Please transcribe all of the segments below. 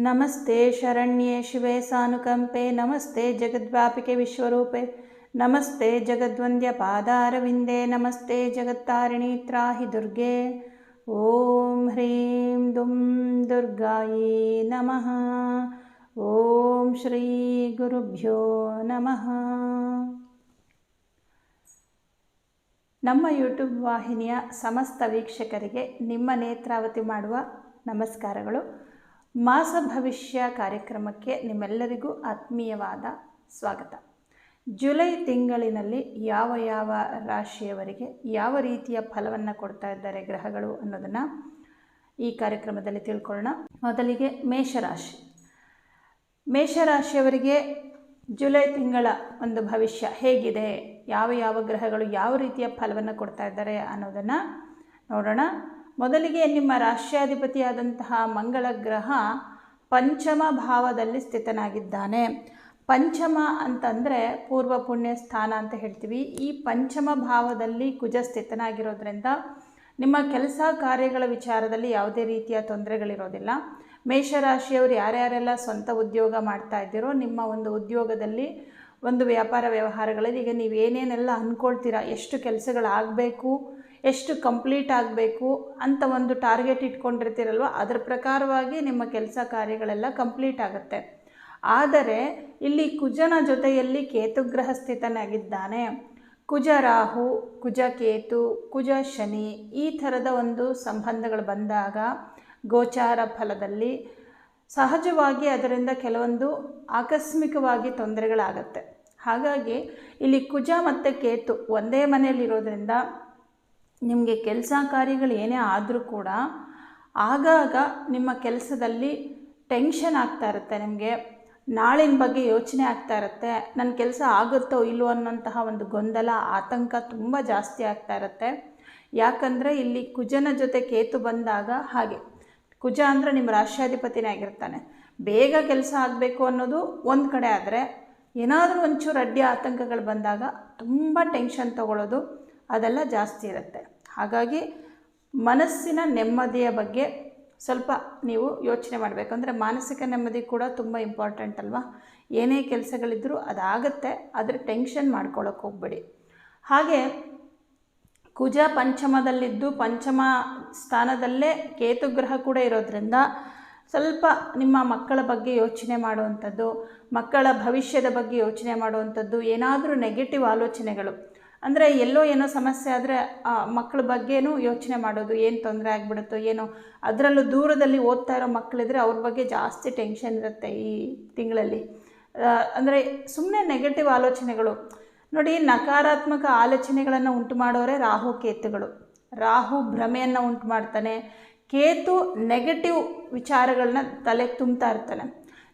ನಮಸ್ತೆ ಶರಣ್ಯೆ ಶಿವೆ ಸಾನುಕಂಪೆ, ನಮಸ್ತೆ ಜಗದ್ವ್ಯಾಪಿಕೆ ವಿಶ್ವರೂಪೆ, ನಮಸ್ತೆ ಜಗದ್ವಂದ್ಯ ಪಾದಾರವಿಂದೆ, ನಮಸ್ತೆ ಜಗತ್ತಾರಿಣಿ ತ್ರಾಹಿ ದುರ್ಗೆ, ಓಂ ಹ್ರೀಂ ದುಂ ದುರ್ಗಾಯಿ ನಮಃ, ಓಂ ಶ್ರೀ ಗುರುಭ್ಯೋ ನಮಃ. ನಮ್ಮ ಯೂಟ್ಯೂಬ್ ವಾಹಿನಿಯ ಸಮಸ್ತ ವೀಕ್ಷಕರಿಗೆ ನಿಮ್ಮ ನೇತ್ರಾವತಿ ಮಾಡುವ ನಮಸ್ಕಾರಗಳು. ಮಾಸ ಭವಿಷ್ಯ ಕಾರ್ಯಕ್ರಮಕ್ಕೆ ನಿಮ್ಮೆಲ್ಲರಿಗೂ ಆತ್ಮೀಯವಾದ ಸ್ವಾಗತ. ಜುಲೈ ತಿಂಗಳಿನಲ್ಲಿ ಯಾವ ಯಾವ ರಾಶಿಯವರಿಗೆ ಯಾವ ರೀತಿಯ ಫಲವನ್ನು ಕೊಡ್ತಾ ಇದ್ದಾರೆ ಗ್ರಹಗಳು ಅನ್ನೋದನ್ನು ಈ ಕಾರ್ಯಕ್ರಮದಲ್ಲಿ ತಿಳ್ಕೊಳ್ಳೋಣ. ಮೊದಲಿಗೆ ಮೇಷರಾಶಿ. ಮೇಷರಾಶಿಯವರಿಗೆ ಜುಲೈ ತಿಂಗಳ ಒಂದು ಭವಿಷ್ಯ ಹೇಗಿದೆ? ಯಾವ ಯಾವ ಗ್ರಹಗಳು ಯಾವ ರೀತಿಯ ಫಲವನ್ನು ಕೊಡ್ತಾ ಇದ್ದಾರೆ ಅನ್ನೋದನ್ನು ನೋಡೋಣ. ಮೊದಲಿಗೆ ನಿಮ್ಮ ರಾಷ್ಟ್ರಾಧಿಪತಿಯಾದಂತಹ ಮಂಗಳ ಗ್ರಹ ಪಂಚಮ ಭಾವದಲ್ಲಿ ಸ್ಥಿತನಾಗಿದ್ದಾನೆ. ಪಂಚಮ ಅಂತಂದರೆ ಪೂರ್ವ ಪುಣ್ಯ ಸ್ಥಾನ ಅಂತ ಹೇಳ್ತೀವಿ. ಈ ಪಂಚಮ ಭಾವದಲ್ಲಿ ಕುಜ ಸ್ಥಿತನಾಗಿರೋದ್ರಿಂದ ನಿಮ್ಮ ಕೆಲಸ ಕಾರ್ಯಗಳ ವಿಚಾರದಲ್ಲಿ ಯಾವುದೇ ರೀತಿಯ ತೊಂದರೆಗಳಿರೋದಿಲ್ಲ. ಮೇಷರಾಶಿಯವರು ಯಾರ್ಯಾರೆಲ್ಲ ಸ್ವಂತ ಉದ್ಯೋಗ ಮಾಡ್ತಾ ಇದ್ದೀರೋ ನಿಮ್ಮ ಒಂದು ಉದ್ಯೋಗದಲ್ಲಿ ಒಂದು ವ್ಯಾಪಾರ ವ್ಯವಹಾರಗಳಲ್ಲಿ ಈಗ ನೀವು ಏನೇನೆಲ್ಲ ಅಂದ್ಕೊಳ್ತೀರಾ ಎಷ್ಟು ಕೆಲಸಗಳಾಗಬೇಕು? ಎಷ್ಟು ಕಂಪ್ಲೀಟ್ ಆಗಬೇಕು ಅಂತ ಒಂದು ಟಾರ್ಗೆಟ್ ಇಟ್ಕೊಂಡಿರ್ತೀರಲ್ವ? ಅದರ ಪ್ರಕಾರವಾಗಿ ನಿಮ್ಮ ಕೆಲಸ ಕಾರ್ಯಗಳೆಲ್ಲ ಕಂಪ್ಲೀಟ್ ಆಗುತ್ತೆ. ಆದರೆ ಇಲ್ಲಿ ಕುಜನ ಜೊತೆಯಲ್ಲಿ ಕೇತುಗ್ರಹ ಸ್ಥಿತನಾಗಿದ್ದಾನೆ ಕುಜ ರಾಹು, ಕುಜ ಕೇತು, ಕುಜ ಶನಿ ಈ ಥರದ ಒಂದು ಸಂಬಂಧಗಳು ಬಂದಾಗ ಗೋಚಾರ ಫಲದಲ್ಲಿ ಸಹಜವಾಗಿ ಅದರಿಂದ ಕೆಲವೊಂದು ಆಕಸ್ಮಿಕವಾಗಿ ತೊಂದರೆಗಳಾಗತ್ತೆ. ಹಾಗಾಗಿ ಇಲ್ಲಿ ಕುಜ ಮತ್ತು ಕೇತು ಒಂದೇ ಮನೆಯಲ್ಲಿರೋದ್ರಿಂದ ನಿಮಗೆ ಕೆಲಸ ಕಾರ್ಯಗಳು ಏನೇ ಆದರೂ ಕೂಡ ಆಗಾಗ ನಿಮ್ಮ ಕೆಲಸದಲ್ಲಿ ಟೆನ್ಷನ್ ಆಗ್ತಾ ಇರುತ್ತೆ ನಿಮಗೆ. ನಾಳಿನ ಬಗ್ಗೆ ಯೋಚನೆ ಆಗ್ತಾ ಇರುತ್ತೆ. ನನ್ನ ಕೆಲಸ ಆಗುತ್ತೋ ಇಲ್ಲೋ ಅನ್ನೋಂತಹ ಒಂದು ಗೊಂದಲ, ಆತಂಕ ತುಂಬ ಜಾಸ್ತಿ ಆಗ್ತಾ ಇರುತ್ತೆ. ಯಾಕಂದರೆ ಇಲ್ಲಿ ಕುಜನ ಜೊತೆ ಕೇತು ಬಂದಾಗ ಹಾಗೆ. ಕುಜ ಅಂದರೆ ನಿಮ್ಮ ರಾಷ್ಟ್ರಾಧಿಪತಿನೇ ಆಗಿರ್ತಾನೆ. ಬೇಗ ಕೆಲಸ ಆಗಬೇಕು ಅನ್ನೋದು ಒಂದು ಕಡೆ ಆದರೆ ಏನಾದರೂ ಒಂಚೂರು ಅಡ್ಡಿ ಆತಂಕಗಳು ಬಂದಾಗ ತುಂಬ ಟೆನ್ಷನ್ ತಗೊಳ್ಳೋದು ಅದೆಲ್ಲ ಜಾಸ್ತಿ ಇರುತ್ತೆ. ಹಾಗಾಗಿ ಮನಸ್ಸಿನ ನೆಮ್ಮದಿಯ ಬಗ್ಗೆ ಸ್ವಲ್ಪ ನೀವು ಯೋಚನೆ ಮಾಡಬೇಕು. ಅಂದರೆ ಮಾನಸಿಕ ನೆಮ್ಮದಿ ಕೂಡ ತುಂಬ ಇಂಪಾರ್ಟೆಂಟ್ ಅಲ್ವಾ? ಏನೇ ಕೆಲಸಗಳಿದ್ದರೂ ಅದಾಗತ್ತೆ, ಆದರೆ ಟೆನ್ಷನ್ ಮಾಡ್ಕೊಳ್ಳೋಕೆ ಹೋಗ್ಬೇಡಿ. ಹಾಗೆ ಕುಜ ಪಂಚಮದಲ್ಲಿದ್ದು ಪಂಚಮ ಸ್ಥಾನದಲ್ಲೇ ಕೇತುಗ್ರಹ ಕೂಡ ಇರೋದ್ರಿಂದ ಸ್ವಲ್ಪ ನಿಮ್ಮ ಮಕ್ಕಳ ಬಗ್ಗೆ ಯೋಚನೆ ಮಾಡುವಂಥದ್ದು, ಮಕ್ಕಳ ಭವಿಷ್ಯದ ಬಗ್ಗೆ ಯೋಚನೆ ಮಾಡುವಂಥದ್ದು, ಏನಾದರೂ ನೆಗೆಟಿವ್ ಆಲೋಚನೆಗಳು. ಅಂದರೆ ಎಲ್ಲೋ ಏನೋ ಸಮಸ್ಯೆ ಆದರೆ ಮಕ್ಕಳ ಬಗ್ಗೆನೂ ಯೋಚನೆ ಮಾಡೋದು, ಏನು ತೊಂದರೆ ಆಗಿಬಿಡುತ್ತೋ ಏನೋ, ಅದರಲ್ಲೂ ದೂರದಲ್ಲಿ ಓದ್ತಾ ಇರೋ ಮಕ್ಕಳಿದ್ರೆ ಅವ್ರ ಬಗ್ಗೆ ಜಾಸ್ತಿ ಟೆನ್ಷನ್ ಇರುತ್ತೆ ಈ ತಿಂಗಳಲ್ಲಿ. ಅಂದರೆ ಸುಮ್ಮನೆ ನೆಗೆಟಿವ್ ಆಲೋಚನೆಗಳು. ನೋಡಿ, ನಕಾರಾತ್ಮಕ ಆಲೋಚನೆಗಳನ್ನು ಉಂಟು ಮಾಡೋರೆ ರಾಹು ಕೇತುಗಳು. ರಾಹು ಭ್ರಮೆಯನ್ನು ಉಂಟು ಮಾಡ್ತಾನೆ. ಕೇತು ನೆಗೆಟಿವ್ ವಿಚಾರಗಳನ್ನ ತಲೆಗೆ ತುಂಬ್ತಾ ಇರ್ತಾನೆ.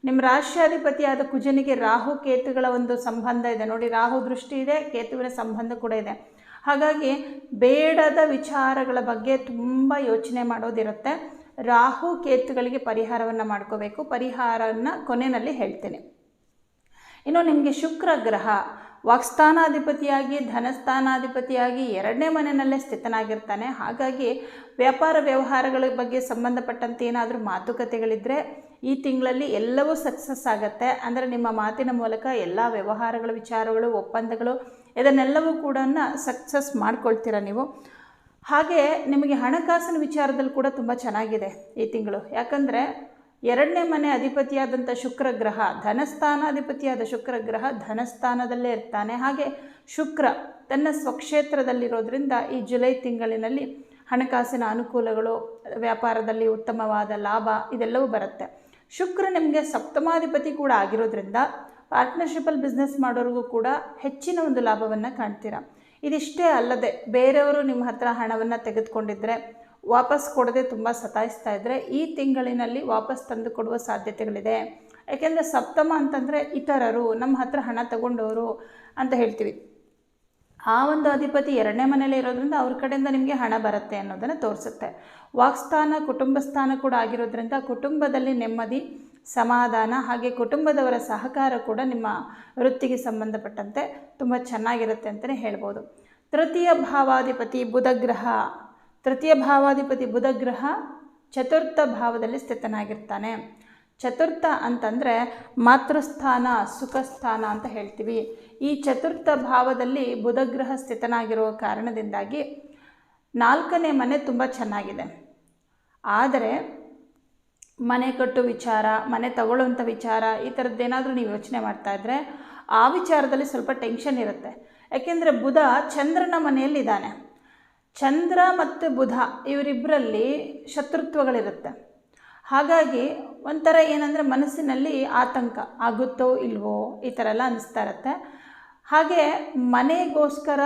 ನಿಮ್ಮ ರಾಷ್ಟ್ರಾಧಿಪತಿಯಾದ ಕುಜನಿಗೆ ರಾಹು ಕೇತುಗಳ ಒಂದು ಸಂಬಂಧ ಇದೆ. ನೋಡಿ, ರಾಹು ದೃಷ್ಟಿ ಇದೆ, ಕೇತುವಿನ ಸಂಬಂಧ ಕೂಡ ಇದೆ. ಹಾಗಾಗಿ ಬೇಡದ ವಿಚಾರಗಳ ಬಗ್ಗೆ ತುಂಬ ಯೋಚನೆ ಮಾಡೋದಿರುತ್ತೆ. ರಾಹು ಕೇತುಗಳಿಗೆ ಪರಿಹಾರವನ್ನು ಮಾಡ್ಕೋಬೇಕು. ಪರಿಹಾರನ ಕೊನೆಯಲ್ಲಿ ಹೇಳ್ತೇನೆ. ಇನ್ನು ನಿಮಗೆ ಶುಕ್ರ ಗ್ರಹ, ವಾಕ್ಸ್ಥಾನಾಧಿಪತಿಯಾಗಿ, ಧನಸ್ಥಾನಾಧಿಪತಿಯಾಗಿ ಎರಡನೇ ಮನೆಯಲ್ಲೇ ಸ್ಥಿತನಾಗಿರ್ತಾನೆ. ಹಾಗಾಗಿ ವ್ಯಾಪಾರ ವ್ಯವಹಾರಗಳ ಬಗ್ಗೆ ಸಂಬಂಧಪಟ್ಟಂತೆ ಏನಾದರೂ ಮಾತುಕತೆಗಳಿದ್ದರೆ ಈ ತಿಂಗಳಲ್ಲಿ ಎಲ್ಲವೂ ಸಕ್ಸಸ್ ಆಗುತ್ತೆ. ಅಂದರೆ ನಿಮ್ಮ ಮಾತಿನ ಮೂಲಕ ಎಲ್ಲ ವ್ಯವಹಾರಗಳು, ವಿಚಾರಗಳು, ಒಪ್ಪಂದಗಳು, ಇದನ್ನೆಲ್ಲವೂ ಕೂಡ ಸಕ್ಸಸ್ ಮಾಡ್ಕೊಳ್ತೀರ ನೀವು. ಹಾಗೆ ನಿಮಗೆ ಹಣಕಾಸಿನ ವಿಚಾರದಲ್ಲಿ ಕೂಡ ತುಂಬ ಚೆನ್ನಾಗಿದೆ ಈ ತಿಂಗಳು. ಯಾಕಂದರೆ ಎರಡನೇ ಮನೆ ಅಧಿಪತಿಯಾದಂಥ ಶುಕ್ರ ಗ್ರಹ ಧನಸ್ಥಾನಾಧಿಪತಿಯಾದ ಶುಕ್ರ ಗ್ರಹ ಧನಸ್ಥಾನದಲ್ಲೇ ಇರ್ತಾನೆ. ಹಾಗೆ ಶುಕ್ರ ತನ್ನ ಸ್ವಕ್ಷೇತ್ರದಲ್ಲಿರೋದ್ರಿಂದ ಈ ಜುಲೈ ತಿಂಗಳಿನಲ್ಲಿ ಹಣಕಾಸಿನ ಅನುಕೂಲಗಳು, ವ್ಯಾಪಾರದಲ್ಲಿ ಉತ್ತಮವಾದ ಲಾಭ, ಇದೆಲ್ಲವೂ ಬರುತ್ತೆ. ಶುಕ್ರ ನಿಮಗೆ ಸಪ್ತಮಾಧಿಪತಿ ಕೂಡ ಆಗಿರೋದ್ರಿಂದ ಪಾರ್ಟ್ನರ್ಶಿಪ್ಪಲ್ಲಿ ಬಿಸ್ನೆಸ್ ಮಾಡೋರಿಗೂ ಕೂಡ ಹೆಚ್ಚಿನ ಒಂದು ಲಾಭವನ್ನು ಕಾಣ್ತೀರಾ? ಇದಿಷ್ಟೇ ಅಲ್ಲದೆ ಬೇರೆಯವರು ನಿಮ್ಮ ಹತ್ರ ಹಣವನ್ನು ತೆಗೆದುಕೊಂಡಿದ್ದರೆ ವಾಪಸ್ ಕೊಡದೆ ತುಂಬ ಸತಾಯಿಸ್ತಾ ಇದ್ದರೆ ಈ ತಿಂಗಳಿನಲ್ಲಿ ವಾಪಸ್ ತಂದು ಕೊಡುವ ಸಾಧ್ಯತೆಗಳಿದೆ. ಯಾಕೆಂದರೆ ಸಪ್ತಮ ಅಂತಂದರೆ ಇತರರು, ನಮ್ಮ ಹತ್ರ ಹಣ ತಗೊಂಡವರು ಅಂತ ಹೇಳ್ತೀವಿ. ಆ ಒಂದು ಅಧಿಪತಿ ಎರಡನೇ ಮನೇಲಿ ಇರೋದ್ರಿಂದ ಅವ್ರ ಕಡೆಯಿಂದ ನಿಮಗೆ ಹಣ ಬರುತ್ತೆ ಅನ್ನೋದನ್ನು ತೋರಿಸುತ್ತೆ. ವಾಕ್ಸ್ಥಾನ ಕುಟುಂಬ ಸ್ಥಾನ ಕೂಡ ಆಗಿರೋದ್ರಿಂದ ಕುಟುಂಬದಲ್ಲಿ ನೆಮ್ಮದಿ, ಸಮಾಧಾನ ಹಾಗೆ ಕುಟುಂಬದವರ ಸಹಕಾರ ಕೂಡ ನಿಮ್ಮ ವೃತ್ತಿಗೆ ಸಂಬಂಧಪಟ್ಟಂತೆ ತುಂಬ ಚೆನ್ನಾಗಿರುತ್ತೆ ಅಂತಲೇ ಹೇಳ್ಬೋದು. ತೃತೀಯ ಭಾವಾಧಿಪತಿ ಬುಧಗ್ರಹ. ತೃತೀಯ ಭಾವಾಧಿಪತಿ ಬುಧಗ್ರಹ ಚತುರ್ಥ ಭಾವದಲ್ಲಿ ಸ್ಥಿತನಾಗಿರ್ತಾನೆ. ಚತುರ್ಥ ಅಂತಂದರೆ ಮಾತೃಸ್ಥಾನ, ಸುಖಸ್ಥಾನ ಅಂತ ಹೇಳ್ತೀವಿ. ಈ ಚತುರ್ಥ ಭಾವದಲ್ಲಿ ಬುಧಗ್ರಹ ಸ್ಥಿತನಾಗಿರುವ ಕಾರಣದಿಂದಾಗಿ ನಾಲ್ಕನೇ ಮನೆ ತುಂಬ ಚೆನ್ನಾಗಿದೆ. ಆದರೆ ಮನೆ ಕಟ್ಟು ವಿಚಾರ, ಮನೆ ತಗೊಳ್ಳುವಂಥ ವಿಚಾರ, ಈ ಥರದ್ದೇನಾದರೂ ನೀವು ಯೋಚನೆ ಮಾಡ್ತಾಯಿದ್ರೆ ಆ ವಿಚಾರದಲ್ಲಿ ಸ್ವಲ್ಪ ಟೆನ್ಷನ್ ಇರುತ್ತೆ. ಯಾಕೆಂದರೆ ಬುಧ ಚಂದ್ರನ ಮನೆಯಲ್ಲಿದ್ದಾನೆ. ಚಂದ್ರ ಮತ್ತು ಬುಧ ಇವರಿಬ್ಬರಲ್ಲಿ ಶತ್ರುತ್ವಗಳಿರುತ್ತೆ. ಹಾಗಾಗಿ ಒಂಥರ ಏನಂದರೆ ಮನಸ್ಸಿನಲ್ಲಿ ಆತಂಕ, ಆಗುತ್ತೋ ಇಲ್ವೋ ಈ ಥರ ಎಲ್ಲ ಅನಿಸ್ತಾ ಇರತ್ತೆ. ಹಾಗೆ ಮನೆಗೋಸ್ಕರ,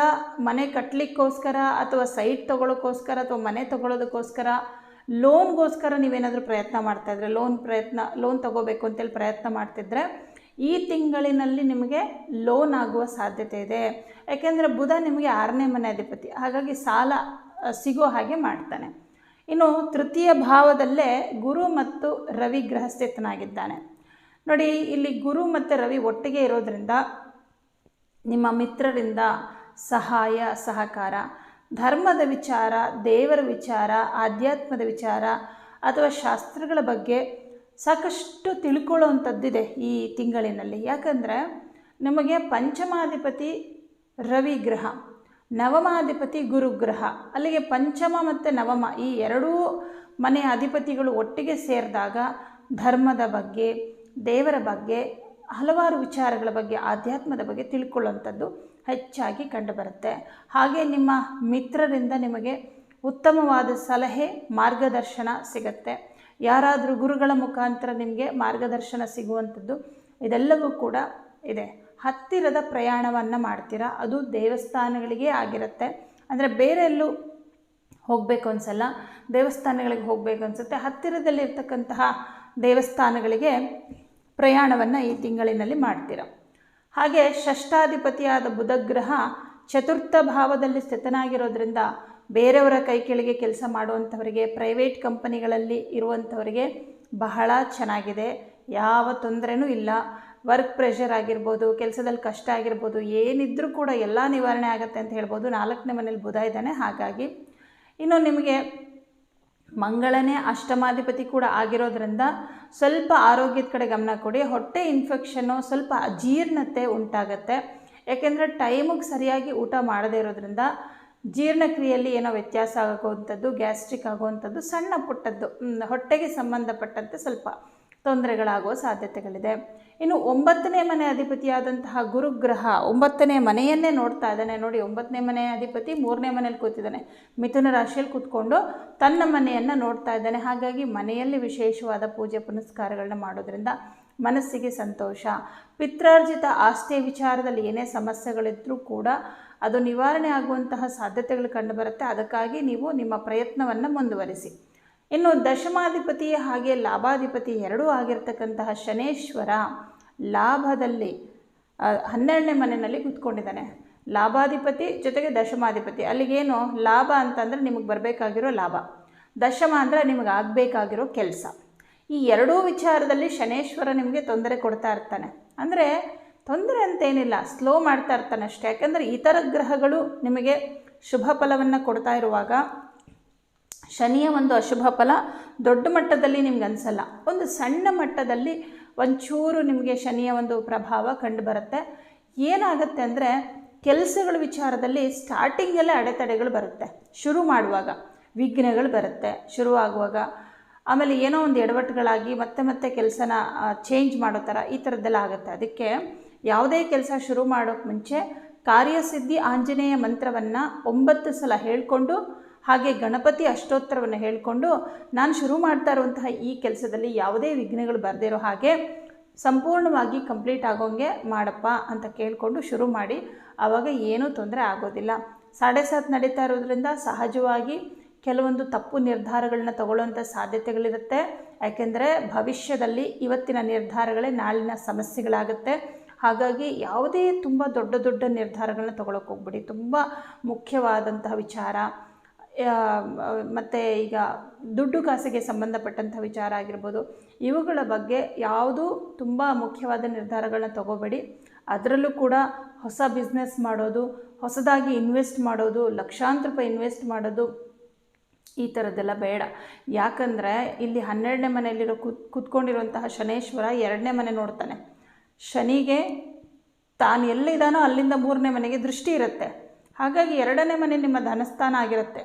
ಮನೆ ಕಟ್ಟಲಿಕ್ಕೋಸ್ಕರ ಅಥವಾ ಸೈಟ್ ತೊಗೊಳೋಕ್ಕೋಸ್ಕರ ಅಥವಾ ಮನೆ ತೊಗೊಳೋದಕ್ಕೋಸ್ಕರ ಲೋನ್ಗೋಸ್ಕರ ನೀವೇನಾದರೂ ಪ್ರಯತ್ನ ಮಾಡ್ತಾಯಿದ್ರೆ ಲೋನ್ ಪ್ರಯತ್ನ, ಲೋನ್ ತೊಗೋಬೇಕು ಅಂತೇಳಿ ಪ್ರಯತ್ನ ಮಾಡ್ತಿದ್ರೆ ಈ ತಿಂಗಳಿನಲ್ಲಿ ನಿಮಗೆ ಲೋನ್ ಆಗುವ ಸಾಧ್ಯತೆ ಇದೆ. ಯಾಕೆಂದರೆ ಬುಧ ನಿಮಗೆ ಆರನೇ ಮನೆ ಅಧಿಪತಿ, ಹಾಗಾಗಿ ಸಾಲ ಸಿಗೋ ಹಾಗೆ ಮಾಡ್ತಾನೆ. ಇನ್ನು ತೃತೀಯ ಭಾವದಲ್ಲೇ ಗುರು ಮತ್ತು ರವಿ ಗ್ರಹ ಸ್ಥಿತನಾಗಿದ್ದಾನೆ ನೋಡಿ, ಇಲ್ಲಿ ಗುರು ಮತ್ತು ರವಿ ಒಟ್ಟಿಗೆ ಇರೋದ್ರಿಂದ ನಿಮ್ಮ ಮಿತ್ರರಿಂದ ಸಹಾಯ, ಸಹಕಾರ, ಧರ್ಮದ ವಿಚಾರ, ದೇವರ ವಿಚಾರ, ಆಧ್ಯಾತ್ಮದ ವಿಚಾರ ಅಥವಾ ಶಾಸ್ತ್ರಗಳ ಬಗ್ಗೆ ಸಾಕಷ್ಟು ತಿಳ್ಕೊಳ್ಳೋವಂಥದ್ದಿದೆ ಈ ತಿಂಗಳಿನಲ್ಲಿ. ಯಾಕಂದರೆ, ನಿಮಗೆ ಪಂಚಮಾಧಿಪತಿ ರವಿ ಗ್ರಹ ನವಮಾಧಿಪತಿ ಗುರುಗ್ರಹ. ಅಲ್ಲಿಗೆ ಪಂಚಮ ಮತ್ತು ನವಮ ಈ ಎರಡೂ ಮನೆಯ ಅಧಿಪತಿಗಳು ಒಟ್ಟಿಗೆ ಸೇರಿದಾಗ ಧರ್ಮದ ಬಗ್ಗೆ, ದೇವರ ಬಗ್ಗೆ, ಹಲವಾರು ವಿಚಾರಗಳ ಬಗ್ಗೆ, ಆಧ್ಯಾತ್ಮದ ಬಗ್ಗೆ ತಿಳ್ಕೊಳ್ಳುವಂಥದ್ದು ಹೆಚ್ಚಾಗಿ ಕಂಡುಬರುತ್ತೆ. ಹಾಗೆ ನಿಮ್ಮ ಮಿತ್ರರಿಂದ ನಿಮಗೆ ಉತ್ತಮವಾದ ಸಲಹೆ, ಮಾರ್ಗದರ್ಶನ ಸಿಗತ್ತೆ. ಯಾರಾದರೂ ಗುರುಗಳ ಮುಖಾಂತರ ನಿಮಗೆ ಮಾರ್ಗದರ್ಶನ ಸಿಗುವಂಥದ್ದು ಇದೆಲ್ಲವೂ ಕೂಡ ಇದೆ. ಹತ್ತಿರದ ಪ್ರಯಾಣವನ್ನು ಮಾಡ್ತೀರಾ? ಅದು ದೇವಸ್ಥಾನಗಳಿಗೆ ಆಗಿರುತ್ತೆ. ಅಂದರೆ ಬೇರೆ ಎಲ್ಲೂ ಹೋಗಬೇಕು ಅನ್ಸಲ್ಲ? ದೇವಸ್ಥಾನಗಳಿಗೆ ಹೋಗಬೇಕು ಅನಿಸುತ್ತೆ. ಹತ್ತಿರದಲ್ಲಿರ್ತಕ್ಕಂತಹ ದೇವಸ್ಥಾನಗಳಿಗೆ ಪ್ರಯಾಣವನ್ನು ಈ ತಿಂಗಳಿನಲ್ಲಿ ಮಾಡ್ತೀರ? ಹಾಗೆ ಷಷ್ಠಾಧಿಪತಿಯಾದ ಬುಧಗ್ರಹ ಚತುರ್ಥ ಭಾವದಲ್ಲಿ ಸ್ಥಿತನಾಗಿರೋದ್ರಿಂದ ಬೇರೆಯವರ ಕೈ ಕೆಳಗೆ ಕೆಲಸ ಮಾಡುವಂಥವರಿಗೆ, ಪ್ರೈವೇಟ್ ಕಂಪನಿಗಳಲ್ಲಿ ಇರುವಂಥವರಿಗೆ ಬಹಳ ಚೆನ್ನಾಗಿದೆ. ಯಾವ ತೊಂದರೆನೂ ಇಲ್ಲ. ವರ್ಕ್ ಪ್ರೆಷರ್ ಆಗಿರ್ಬೋದು, ಕೆಲಸದಲ್ಲಿ ಕಷ್ಟ ಆಗಿರ್ಬೋದು, ಏನಿದ್ರೂ ಕೂಡ ಎಲ್ಲ ನಿವಾರಣೆ ಆಗುತ್ತೆ ಅಂತ ಹೇಳ್ಬೋದು. ನಾಲ್ಕನೇ ಮನೇಲಿ ಬುಧ ಇದ್ದಾನೆ, ಹಾಗಾಗಿ ಇನ್ನು ನಿಮಗೆ ಮಂಗಳನೇ ಅಷ್ಟಮಾಧಿಪತಿ ಕೂಡ ಆಗಿರೋದ್ರಿಂದ ಸ್ವಲ್ಪ ಆರೋಗ್ಯದ ಕಡೆ ಗಮನ ಕೊಡಿ. ಹೊಟ್ಟೆ ಇನ್ಫೆಕ್ಷನ್ನು ಸ್ವಲ್ಪ ಅಜೀರ್ಣತೆ ಉಂಟಾಗತ್ತೆ. ಯಾಕೆಂದರೆ ಟೈಮಿಗೆ ಸರಿಯಾಗಿ ಊಟ ಮಾಡದೇ ಇರೋದ್ರಿಂದ ಜೀರ್ಣಕ್ರಿಯೆಯಲ್ಲಿ ಏನೋ ವ್ಯತ್ಯಾಸ ಆಗುವಂಥದ್ದು, ಗ್ಯಾಸ್ಟ್ರಿಕ್ ಆಗುವಂಥದ್ದು, ಸಣ್ಣ ಪುಟ್ಟದ್ದು ಹೊಟ್ಟೆಗೆ ಸಂಬಂಧಪಟ್ಟಂತೆ ಸ್ವಲ್ಪ ತೊಂದರೆಗಳಾಗುವ ಸಾಧ್ಯತೆಗಳಿದೆ. ಇನ್ನು ಒಂಬತ್ತನೇ ಮನೆ ಅಧಿಪತಿಯಾದಂತಹ ಗುರುಗ್ರಹ ಒಂಬತ್ತನೇ ಮನೆಯನ್ನೇ ನೋಡ್ತಾ ಇದ್ದಾನೆ. ನೋಡಿ, ಒಂಬತ್ತನೇ ಮನೆ ಅಧಿಪತಿ ಮೂರನೇ ಮನೇಲಿ ಕೂತಿದ್ದಾನೆ. ಮಿಥುನ ರಾಶಿಯಲ್ಲಿ ಕೂತ್ಕೊಂಡು ತನ್ನ ಮನೆಯನ್ನು ನೋಡ್ತಾ ಇದ್ದಾನೆ. ಹಾಗಾಗಿ ಮನೆಯಲ್ಲಿ ವಿಶೇಷವಾದ ಪೂಜೆ ಪುನಸ್ಕಾರಗಳನ್ನ ಮಾಡೋದ್ರಿಂದ ಮನಸ್ಸಿಗೆ ಸಂತೋಷ. ಪಿತ್ರಾರ್ಜಿತ ಆಸ್ತಿ ವಿಚಾರದಲ್ಲಿ ಏನೇ ಸಮಸ್ಯೆಗಳಿದ್ದರೂ ಕೂಡ ಅದು ನಿವಾರಣೆ ಆಗುವಂತಹ ಸಾಧ್ಯತೆಗಳು ಕಂಡುಬರುತ್ತೆ. ಅದಕ್ಕಾಗಿ ನೀವು ನಿಮ್ಮ ಪ್ರಯತ್ನವನ್ನು ಮುಂದುವರಿಸಿ. ಇನ್ನು ದಶಮಾಧಿಪತಿ ಹಾಗೆ ಲಾಭಾಧಿಪತಿ ಎರಡೂ ಆಗಿರ್ತಕ್ಕಂತಹ ಶನೇಶ್ವರ ಲಾಭದಲ್ಲಿ ಹನ್ನೆರಡನೇ ಮನೆಯಲ್ಲಿ ಕೂತ್ಕೊಂಡಿದ್ದಾನೆ. ಲಾಭಾಧಿಪತಿ ಜೊತೆಗೆ ದಶಮಾಧಿಪತಿ. ಅಲ್ಲಿಗೇನು ಲಾಭ ಅಂತಂದರೆ ನಿಮಗೆ ಬರಬೇಕಾಗಿರೋ ಲಾಭ. ದಶಮ ಅಂದರೆ ನಿಮಗೆ ಆಗಬೇಕಾಗಿರೋ ಕೆಲಸ. ಈ ಎರಡೂ ವಿಚಾರದಲ್ಲಿ ಶನೇಶ್ವರ ನಿಮಗೆ ತೊಂದರೆ ಕೊಡ್ತಾ ಇರ್ತಾನೆ. ಅಂದರೆ ತೊಂದರೆ ಅಂತೇನಿಲ್ಲ, ಸ್ಲೋ ಮಾಡ್ತಾ ಇರ್ತಾನೆ ಅಷ್ಟೇ. ಯಾಕಂದರೆ ಇತರ ಗ್ರಹಗಳು ನಿಮಗೆ ಶುಭ ಫಲವನ್ನು ಕೊಡ್ತಾ ಇರುವಾಗ ಶನಿಯ ಒಂದು ಅಶುಭ ಫಲ ದೊಡ್ಡ ಮಟ್ಟದಲ್ಲಿ ನಿಮ್ಗೆ ಅನಿಸಲ್ಲ. ಒಂದು ಸಣ್ಣ ಮಟ್ಟದಲ್ಲಿ ಒಂಚೂರು ನಿಮಗೆ ಶನಿಯ ಒಂದು ಪ್ರಭಾವ ಕಂಡು ಬರುತ್ತೆ. ಏನಾಗುತ್ತೆ ಅಂದರೆ ಕೆಲಸಗಳ ವಿಚಾರದಲ್ಲಿ ಸ್ಟಾರ್ಟಿಂಗಲ್ಲೇ ಅಡೆತಡೆಗಳು ಬರುತ್ತೆ. ಶುರು ಮಾಡುವಾಗ ವಿಘ್ನಗಳು ಬರುತ್ತೆ. ಶುರುವಾಗುವಾಗ ಆಮೇಲೆ ಏನೋ ಒಂದು ಎಡವಟ್ಟುಗಳಾಗಿ ಮತ್ತೆ ಮತ್ತೆ ಕೆಲಸನ ಚೇಂಜ್ ಮಾಡೋ ಥರ ಈ ಥರದ್ದೆಲ್ಲ ಆಗುತ್ತೆ. ಅದಕ್ಕೆ ಯಾವುದೇ ಕೆಲಸ ಶುರು ಮಾಡೋಕ್ಕೆ ಮುಂಚೆ ಕಾರ್ಯಸಿದ್ಧಿ ಆಂಜನೇಯ ಮಂತ್ರವನ್ನು ಒಂಬತ್ತು ಸಲ ಹೇಳಿಕೊಂಡು ಹಾಗೆ ಗಣಪತಿ ಅಷ್ಟೋತ್ತರವನ್ನು ಹೇಳಿಕೊಂಡು ನಾನು ಶುರು ಮಾಡ್ತಾ ಇರುವಂತಹ ಈ ಕೆಲಸದಲ್ಲಿ ಯಾವುದೇ ವಿಘ್ನಗಳು ಬರದಿರೋ ಹಾಗೆ ಸಂಪೂರ್ಣವಾಗಿ ಕಂಪ್ಲೀಟ್ ಆಗೋಂಗೆ ಮಾಡಪ್ಪ ಅಂತ ಕೇಳಿಕೊಂಡು ಶುರು ಮಾಡಿ. ಆವಾಗ ಏನೂ ತೊಂದರೆ ಆಗೋದಿಲ್ಲ. ಸಾಡೆ ಸಾತ್ ನಡೀತಾ ಇರೋದ್ರಿಂದ ಸಹಜವಾಗಿ ಕೆಲವೊಂದು ತಪ್ಪು ನಿರ್ಧಾರಗಳನ್ನ ತಗೊಳ್ಳುವಂಥ ಸಾಧ್ಯತೆಗಳಿರುತ್ತೆ. ಯಾಕೆಂದರೆ ಭವಿಷ್ಯದಲ್ಲಿ ಇವತ್ತಿನ ನಿರ್ಧಾರಗಳೇ ನಾಳಿನ ಸಮಸ್ಯೆಗಳಾಗುತ್ತೆ. ಹಾಗಾಗಿ ಯಾವುದೇ ತುಂಬ ದೊಡ್ಡ ದೊಡ್ಡ ನಿರ್ಧಾರಗಳನ್ನ ತಗೊಳಕ್ಕೆ ಹೋಗ್ಬಿಡಿ. ತುಂಬ ಮುಖ್ಯವಾದಂತಹ ವಿಚಾರ. ಮತ್ತು ಈಗ ದುಡ್ಡು ಕಾಸಿಗೆ ಸಂಬಂಧಪಟ್ಟಂಥ ವಿಚಾರ ಆಗಿರ್ಬೋದು, ಇವುಗಳ ಬಗ್ಗೆ ಯಾವುದೂ ತುಂಬ ಮುಖ್ಯವಾದ ನಿರ್ಧಾರಗಳನ್ನ ತಗೋಬೇಡಿ. ಅದರಲ್ಲೂ ಕೂಡ ಹೊಸ ಬಿಸ್ನೆಸ್ ಮಾಡೋದು, ಹೊಸದಾಗಿ ಇನ್ವೆಸ್ಟ್ ಮಾಡೋದು, ಲಕ್ಷಾಂತರ ರೂಪಾಯಿ ಇನ್ವೆಸ್ಟ್ ಮಾಡೋದು ಈ ಥರದ್ದೆಲ್ಲ ಬೇಡ. ಯಾಕಂದರೆ ಇಲ್ಲಿ ಹನ್ನೆರಡನೇ ಮನೆಯಲ್ಲಿರೋ ಕುತ್, ಕೂತ್ಕೊಂಡಿರುವಂತಹ ಶನೇಶ್ವರ ಎರಡನೇ ಮನೆ ನೋಡ್ತಾನೆ. ಶನಿಗೆ ತಾನು ಎಲ್ಲಿದ್ದಾನೋ ಅಲ್ಲಿಂದ ಮೂರನೇ ಮನೆಗೆ ದೃಷ್ಟಿ ಇರುತ್ತೆ. ಹಾಗಾಗಿ ಎರಡನೇ ಮನೆ ನಿಮ್ಮ ಧನಸ್ಥಾನ ಆಗಿರುತ್ತೆ.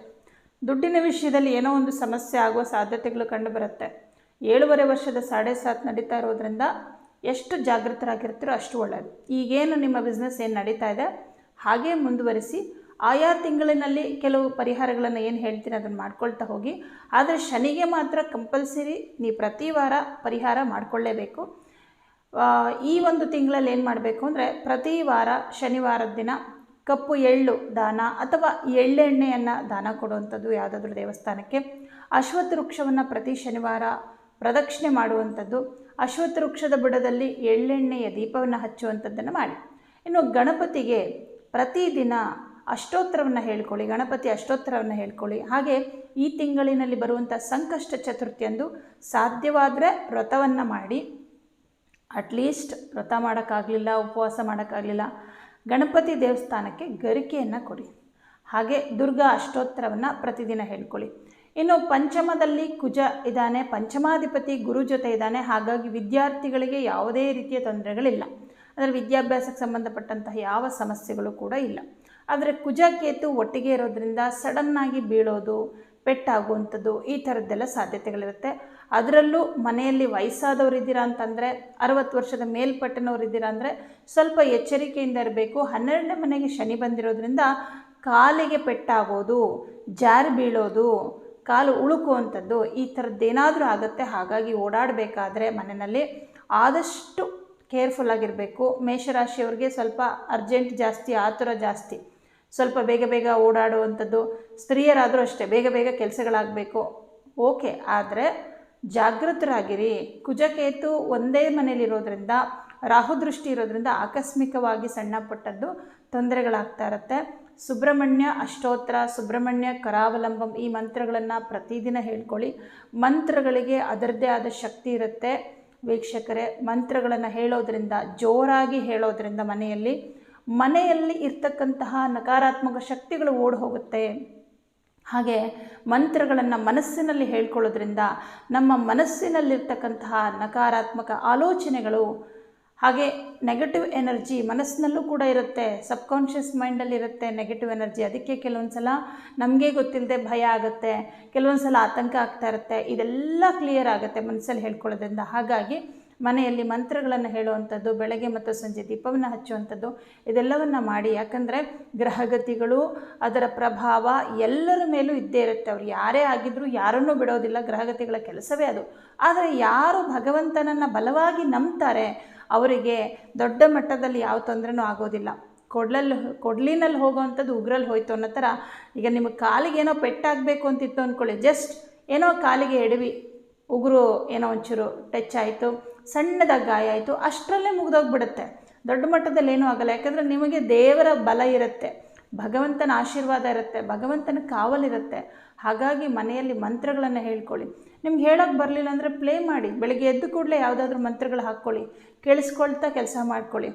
ದುಡ್ಡಿನ ವಿಷಯದಲ್ಲಿ ಏನೋ ಒಂದು ಸಮಸ್ಯೆ ಆಗುವ ಸಾಧ್ಯತೆಗಳು ಕಂಡುಬರುತ್ತೆ. ಏಳುವರೆ ವರ್ಷದ ಸಾಡೆ ಸಾತ್ ನಡೀತಾ ಇರೋದ್ರಿಂದ ಎಷ್ಟು ಜಾಗೃತರಾಗಿರ್ತೀರೋ ಅಷ್ಟು ಒಳ್ಳೆಯದು ಈಗೇನು ನಿಮ್ಮ ಬಿಸ್ನೆಸ್ ಏನು ನಡೀತಾ ಇದೆ, ಹಾಗೇ ಮುಂದುವರಿಸಿ, ಆಯಾ ತಿಂಗಳಿನಲ್ಲಿ ಕೆಲವು ಪರಿಹಾರಗಳನ್ನು ಏನು ಹೇಳ್ತೀನಿ ಅದನ್ನು ಮಾಡ್ಕೊಳ್ತಾ ಹೋಗಿ, ಆದರೆ ಶನಿಗೆ ಮಾತ್ರ ಕಂಪಲ್ಸರಿ ನೀವು ಪ್ರತಿ ವಾರ ಪರಿಹಾರ ಮಾಡಿಕೊಳ್ಳೇಬೇಕು ಈ ಒಂದು ತಿಂಗಳಲ್ಲಿ ಏನು ಮಾಡಬೇಕು ಅಂದರೆ ಪ್ರತಿ ವಾರ ಶನಿವಾರದ ದಿನ ಕಪ್ಪು ಎಳ್ಳು ದಾನ ಅಥವಾ ಎಳ್ಳೆಣ್ಣೆಯನ್ನು ದಾನ ಕೊಡುವಂಥದ್ದು ಯಾವುದಾದ್ರೂ ದೇವಸ್ಥಾನಕ್ಕೆ. ಅಶ್ವತ್ಥ ವೃಕ್ಷವನ್ನು ಪ್ರತಿ ಶನಿವಾರ ಪ್ರದಕ್ಷಿಣೆ ಮಾಡುವಂಥದ್ದು. ಅಶ್ವತ್ಥ ವೃಕ್ಷದ ಬುಡದಲ್ಲಿ ಎಳ್ಳೆಣ್ಣೆಯ ದೀಪವನ್ನು ಹಚ್ಚುವಂಥದ್ದನ್ನು ಮಾಡಿ. ಇನ್ನು ಗಣಪತಿಗೆ ಪ್ರತಿದಿನ ಅಷ್ಟೋತ್ತರವನ್ನು ಹೇಳ್ಕೊಳ್ಳಿ, ಗಣಪತಿ ಅಷ್ಟೋತ್ತರವನ್ನು ಹೇಳ್ಕೊಳ್ಳಿ. ಹಾಗೆ ಈ ತಿಂಗಳಿನಲ್ಲಿ ಬರುವಂಥ ಸಂಕಷ್ಟ ಚತುರ್ಥಿಯಂದು ಸಾಧ್ಯವಾದರೆ ವ್ರತವನ್ನು ಮಾಡಿ. ಅಟ್ಲೀಸ್ಟ್ ವ್ರತ ಮಾಡೋಕ್ಕಾಗಲಿಲ್ಲ, ಉಪವಾಸ ಮಾಡೋಕ್ಕಾಗಲಿಲ್ಲ. ಗಣಪತಿ ದೇವಸ್ಥಾನಕ್ಕೆ ಗರಿಕೆಯನ್ನು ಕೊಡಿ. ಹಾಗೆ ದುರ್ಗಾ ಅಷ್ಟೋತ್ತರವನ್ನು ಪ್ರತಿದಿನ ಹೇಳ್ಕೊಳ್ಳಿ. ಇನ್ನು ಪಂಚಮದಲ್ಲಿ ಕುಜ ಇದ್ದಾನೆ, ಪಂಚಮಾಧಿಪತಿ ಗುರು ಜೊತೆ ಇದ್ದಾನೆ, ಹಾಗಾಗಿ ವಿದ್ಯಾರ್ಥಿಗಳಿಗೆ ಯಾವುದೇ ರೀತಿಯ ತೊಂದರೆಗಳಿಲ್ಲ. ಅಂದರೆ ವಿದ್ಯಾಭ್ಯಾಸಕ್ಕೆ ಸಂಬಂಧಪಟ್ಟಂತಹ ಯಾವ ಸಮಸ್ಯೆಗಳು ಕೂಡ ಇಲ್ಲ. ಆದರೆ ಕುಜ ಕೇತು ಒಟ್ಟಿಗೆ ಇರೋದ್ರಿಂದ ಸಡನ್ನಾಗಿ ಬೀಳೋದು, ಪೆಟ್ಟಾಗುವಂಥದ್ದು ಈ ಥರದ್ದೆಲ್ಲ ಸಾಧ್ಯತೆಗಳಿರುತ್ತೆ. ಅದರಲ್ಲೂ ಮನೆಯಲ್ಲಿ ವಯಸ್ಸಾದವರು ಇದ್ದೀರಾ ಅಂತಂದರೆ, ಅರವತ್ತು ವರ್ಷದ ಮೇಲ್ಪಟ್ಟನವ್ರು ಇದ್ದೀರಾ ಅಂದರೆ ಸ್ವಲ್ಪ ಎಚ್ಚರಿಕೆಯಿಂದ ಇರಬೇಕು. ಹನ್ನೆರಡನೇ ಮನೆಗೆ ಶನಿ ಬಂದಿರೋದ್ರಿಂದ ಕಾಲಿಗೆ ಪೆಟ್ಟಾಗೋದು, ಜಾರಿ ಬೀಳೋದು, ಕಾಲು ಉಳುಕುವಂಥದ್ದು ಈ ಥರದ್ದೇನಾದರೂ ಆಗುತ್ತೆ. ಹಾಗಾಗಿ ಓಡಾಡಬೇಕಾದ್ರೆ ಮನೆಯಲ್ಲಿ ಆದಷ್ಟು ಕೇರ್ಫುಲ್ ಆಗಿರಬೇಕು. ಮೇಷರಾಶಿಯವ್ರಿಗೆ ಸ್ವಲ್ಪ ಅರ್ಜೆಂಟ್ ಜಾಸ್ತಿ ಆತುರ ಜಾಸ್ತಿ. ಸ್ವಲ್ಪ ಬೇಗ ಬೇಗ ಓಡಾಡುವಂಥದ್ದು, ಸ್ತ್ರೀಯರಾದರೂ ಅಷ್ಟೇ, ಬೇಗ ಬೇಗ ಕೆಲಸಗಳಾಗಬೇಕು. ಓಕೆ, ಆದರೆ ಜಾಗೃತರಾಗಿರಿ. ಕುಜಕೇತು ಒಂದೇ ಮನೇಲಿರೋದ್ರಿಂದ ರಾಹುದೃಷ್ಟಿ ಇರೋದ್ರಿಂದ ಆಕಸ್ಮಿಕವಾಗಿ ಸಣ್ಣ ಪಟ್ಟದ್ದು ತೊಂದರೆಗಳಾಗ್ತಾ ಇರುತ್ತೆ. ಸುಬ್ರಹ್ಮಣ್ಯ ಅಷ್ಟೋತ್ರ, ಸುಬ್ರಹ್ಮಣ್ಯ ಕರಾವಲಂಬಂ ಈ ಮಂತ್ರಗಳನ್ನು ಪ್ರತಿದಿನ ಹೇಳ್ಕೊಳ್ಳಿ. ಮಂತ್ರಗಳಿಗೆ ಅದರದ್ದೇ ಆದ ಶಕ್ತಿ ಇರುತ್ತೆ. ವೀಕ್ಷಕರೇ, ಮಂತ್ರಗಳನ್ನು ಹೇಳೋದ್ರಿಂದ, ಜೋರಾಗಿ ಹೇಳೋದ್ರಿಂದ ಮನೆಯಲ್ಲಿ ಮನೆಯಲ್ಲಿ ಇರ್ತಕ್ಕಂತಹ ನಕಾರಾತ್ಮಕ ಶಕ್ತಿಗಳು ಓಡಿ ಹೋಗುತ್ತೆ ಹಾಗೆ ಮಂತ್ರಗಳನ್ನು ಮನಸ್ಸಿನಲ್ಲಿ ಹೇಳ್ಕೊಳ್ಳೋದ್ರಿಂದ ನಮ್ಮ ಮನಸ್ಸಿನಲ್ಲಿರ್ತಕ್ಕಂತಹ ನಕಾರಾತ್ಮಕ ಆಲೋಚನೆಗಳು ಹಾಗೆ ನೆಗೆಟಿವ್ ಎನರ್ಜಿ ಮನಸ್ಸಿನಲ್ಲೂ ಕೂಡ ಇರುತ್ತೆ. ಸಬ್ಕಾನ್ಷಿಯಸ್ ಮೈಂಡಲ್ಲಿ ಇರುತ್ತೆ ನೆಗೆಟಿವ್ ಎನರ್ಜಿ ಅದಕ್ಕೆ ಕೆಲವೊಂದು ಸಲ ನಮಗೆ ಗೊತ್ತಿಲ್ಲದೆ ಭಯ ಆಗುತ್ತೆ. ಕೆಲವೊಂದು ಸಲ ಆತಂಕ ಆಗ್ತಾ ಇರುತ್ತೆ. ಇದೆಲ್ಲ ಕ್ಲಿಯರ್ ಆಗುತ್ತೆ ಮನಸ್ಸಲ್ಲಿ ಹೇಳ್ಕೊಳ್ಳೋದ್ರಿಂದ. ಹಾಗಾಗಿ ಮನೆಯಲ್ಲಿ ಮಂತ್ರಗಳನ್ನು ಹೇಳುವಂಥದ್ದು, ಬೆಳಗ್ಗೆ ಮತ್ತು ಸಂಜೆ ದೀಪವನ್ನು ಹಚ್ಚುವಂಥದ್ದು, ಇದೆಲ್ಲವನ್ನು ಮಾಡಿ. ಯಾಕಂದರೆ ಗ್ರಹಗತಿಗಳು, ಅದರ ಪ್ರಭಾವ ಎಲ್ಲರ ಮೇಲೂ ಇದ್ದೇ ಇರುತ್ತೆ. ಅವ್ರು ಯಾರೇ ಆಗಿದ್ದರೂ ಯಾರನ್ನೂ ಬಿಡೋದಿಲ್ಲ, ಗ್ರಹಗತಿಗಳ ಕೆಲಸವೇ ಅದು. ಆದರೆ ಯಾರು ಭಗವಂತನನ್ನು ಬಲವಾಗಿ ನಂಬ್ತಾರೆ, ಅವರಿಗೆ ದೊಡ್ಡ ಮಟ್ಟದಲ್ಲಿ ಯಾವ ತೊಂದರೆನೂ ಆಗೋದಿಲ್ಲ. ಕೊಡ್ಲಲ್ಲಿ ಕೊಡ್ಲಿನಲ್ಲಿ ಹೋಗೋವಂಥದ್ದು ಉಗ್ರಲ್ಲಿ ಹೋಯ್ತು ಅನ್ನೋ ಥರ, ಈಗ ನಿಮಗೆ ಕಾಲಿಗೆ ಏನೋ ಪೆಟ್ಟಾಗಬೇಕು ಅಂತಿತ್ತು ಅಂದ್ಕೊಳ್ಳಿ ಜಸ್ಟ್ ಏನೋ ಕಾಲಿಗೆ ಎಡವಿ, ಉಗುರು ಏನೋ ಒಂಚೂರು ಟಚ್ ಆಯಿತು ಸಣ್ಣದಾಗಿ ಗಾಯ ಆಯಿತು. ಅಷ್ಟರಲ್ಲೇ ಮುಗಿದೋಗ್ಬಿಡುತ್ತೆ. ದೊಡ್ಡ ಮಟ್ಟದಲ್ಲಿ ಏನೂ ಆಗಲ್ಲ. ಯಾಕಂದರೆ ನಿಮಗೆ ದೇವರ ಬಲ ಇರುತ್ತೆ. ಭಗವಂತನ ಆಶೀರ್ವಾದ ಇರುತ್ತೆ. ಭಗವಂತನ ಕಾವಲಿರುತ್ತೆ ಹಾಗಾಗಿ ಮನೆಯಲ್ಲಿ ಮಂತ್ರಗಳನ್ನು ಹೇಳ್ಕೊಳ್ಳಿ. ನಿಮ್ಗೆ ಹೇಳೋಕ್ಕೆ ಬರಲಿಲ್ಲ ಅಂದರೆ ಪ್ಲೇ ಮಾಡಿ. ಬೆಳಗ್ಗೆ ಎದ್ದು ಕೂಡಲೇ ಯಾವುದಾದ್ರೂ ಮಂತ್ರಗಳು ಹಾಕ್ಕೊಳ್ಳಿ. ಕೇಳಿಸ್ಕೊಳ್ತಾ ಕೆಲಸ ಮಾಡ್ಕೊಳ್ಳಿ.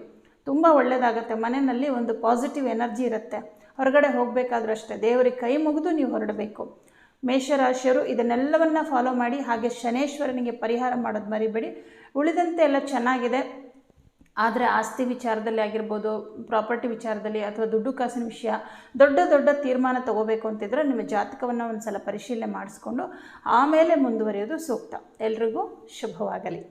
ತುಂಬ ಒಳ್ಳೆಯದಾಗುತ್ತೆ ಮನೆಯಲ್ಲಿ ಒಂದು ಪಾಸಿಟಿವ್ ಎನರ್ಜಿ ಇರುತ್ತೆ. ಹೊರಗಡೆ ಹೋಗಬೇಕಾದ್ರೂ ಅಷ್ಟೇ. ದೇವರಿಗೆ ಕೈ ಮುಗಿದು ನೀವು ಹೊರಡಬೇಕು. ಮೇಷರಾಶಿಯರು ಇದನ್ನೆಲ್ಲವನ್ನು ಫಾಲೋ ಮಾಡಿ, ಹಾಗೆ ಶನೇಶ್ವರನಿಗೆ ಪರಿಹಾರ ಮಾಡೋದು ಮರಿಬೇಡಿ. ಉಳಿದಂತೆ ಎಲ್ಲ ಚೆನ್ನಾಗಿದೆ. ಆದರೆ ಆಸ್ತಿ ವಿಚಾರದಲ್ಲಿ ಆಗಿರ್ಬೋದು, ಪ್ರಾಪರ್ಟಿ ವಿಚಾರದಲ್ಲಿ ಅಥವಾ ದುಡ್ಡು ಕಾಸಿನ ವಿಷಯ, ದೊಡ್ಡ ದೊಡ್ಡ ತೀರ್ಮಾನ ತಗೋಬೇಕು ಅಂತಿದ್ರೆ ನಿಮ್ಮ ಜಾತಕವನ್ನು ಒಂದು ಸಲ ಪರಿಶೀಲನೆ ಮಾಡಿಸ್ಕೊಂಡು ಆಮೇಲೆ ಮುಂದುವರಿಯೋದು ಸೂಕ್ತ. ಎಲ್ರಿಗೂ ಶುಭವಾಗಲಿ.